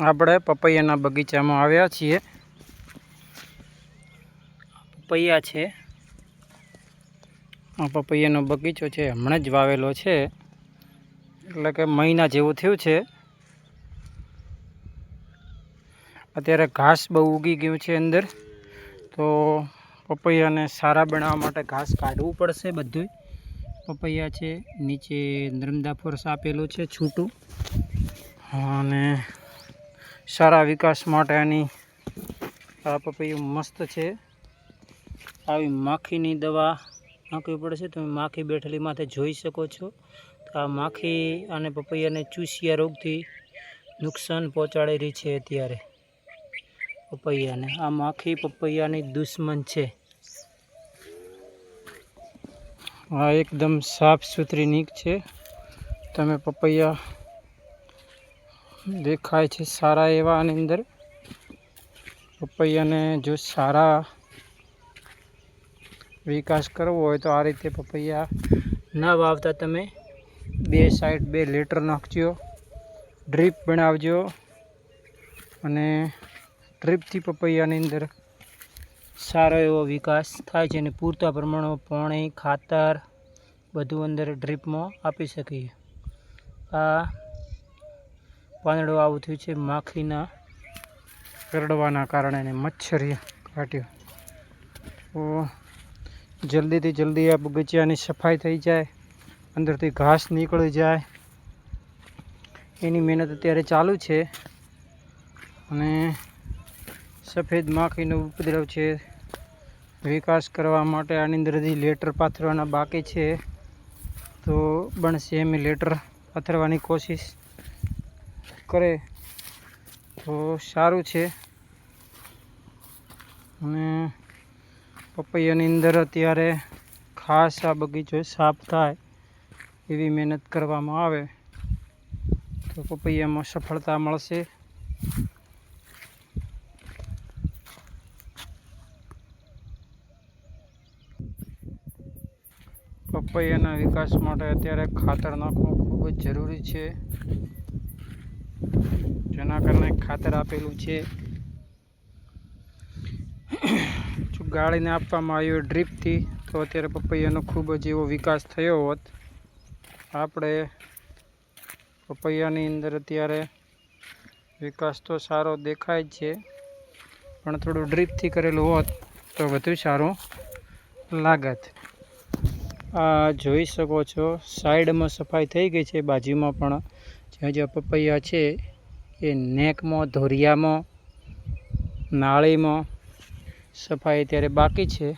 આપણે પપૈયાના બગીચામાં આવ્યા છીએ. પપૈયા છે. આ પપૈયાનો બગીચો છે, હમણાં જ વાવેલો છે. એટલે કે મહિના જેવું થયું છે. અત્યારે ઘાસ બહુ ઉગી ગયું છે અંદર. તો પપૈયાને સારા બનાવવા માટે ઘાસ કાઢવું પડશે બધું પપૈયા છે, નીચે નર્મદા ફોર્સ આપેલું છે, છૂટું. અને સારા વિકાસ માટે આની આ પપૈયું મસ્ત છે. આવી માખીની દવા નાખવી પડશે તમે માખી બેઠેલી માથે જોઈ શકો છો. આ માખી અને પપૈયાને ચૂસિયા રોગથી નુકસાન પહોંચાડી રહી છે અત્યારે પપૈયાને. આ માખી પપૈયાની દુશ્મન છે. આ એકદમ સાફ સુથરી નીક છે. તમે પપૈયા દેખાય છે સારા એવા આની અંદર. પપૈયાને જો સારા વિકાસ કરવો હોય તો આ રીતે પપૈયા ના વાવતા તમે બે સાઈડ બે લેટર નાખજો. ડ્રીપ બનાવજો અને ડ્રીપથી પપૈયાની અંદર સારો એવો વિકાસ થાય છે અને પૂરતા પ્રમાણમાં પાણી, ખાતર બધું અંદર ડ્રીપમાં આપી શકીએ. આ પાંદડું આવું થયું છે, માખીના કરડવાના કારણે અને મચ્છરી કાટ્યો તો જલ્દીથી જલ્દી આ બગીચાની સફાઈ થઈ જાય, અંદરથી ઘાસ નીકળી જાય. એની મહેનત અત્યારે ચાલુ છે અને સફેદ માખીનો ઉપદ્રવ છે. વિકાસ કરવા માટે આની અંદરથી લેટર પાથરવાના બાકી છે. તો બનશે એમ લેટર પાથરવાની કોશિશ. કરે. તો સારું છે. અને પપૈયાની અંદર અત્યારે ખાસ આ બગીચો સાફ થાય એવી મહેનત કરવામાં આવે. તો પપૈયામાં સફળતા મળશે. પપૈયાના વિકાસ માટે અત્યારે ખાતર નાખવું ખૂબ જ જરૂરી છે. જેના કારણે ખાતર આપેલું છે. જો ગાળીને આપવામાં આવ્યું ડ્રીપથી, તો અત્યારે પપૈયાનો ખૂબ જ એવો વિકાસ થયો હોત. આપણે પપૈયાની અંદર અત્યારે વિકાસ તો સારો દેખાય જ છે, પણ થોડું ડ્રીપથી કરેલું હોત, તો વધુ સારું લાગત. આ જોઈ શકો છો, સાઈડમાં સફાઈ થઈ ગઈ છે, બાજુમાં પણ જ્યાં જ્યાં પપૈયા છે એ નેકમાં ધોરિયામાં નાળીમાં સફાઈ અત્યારે બાકી છે.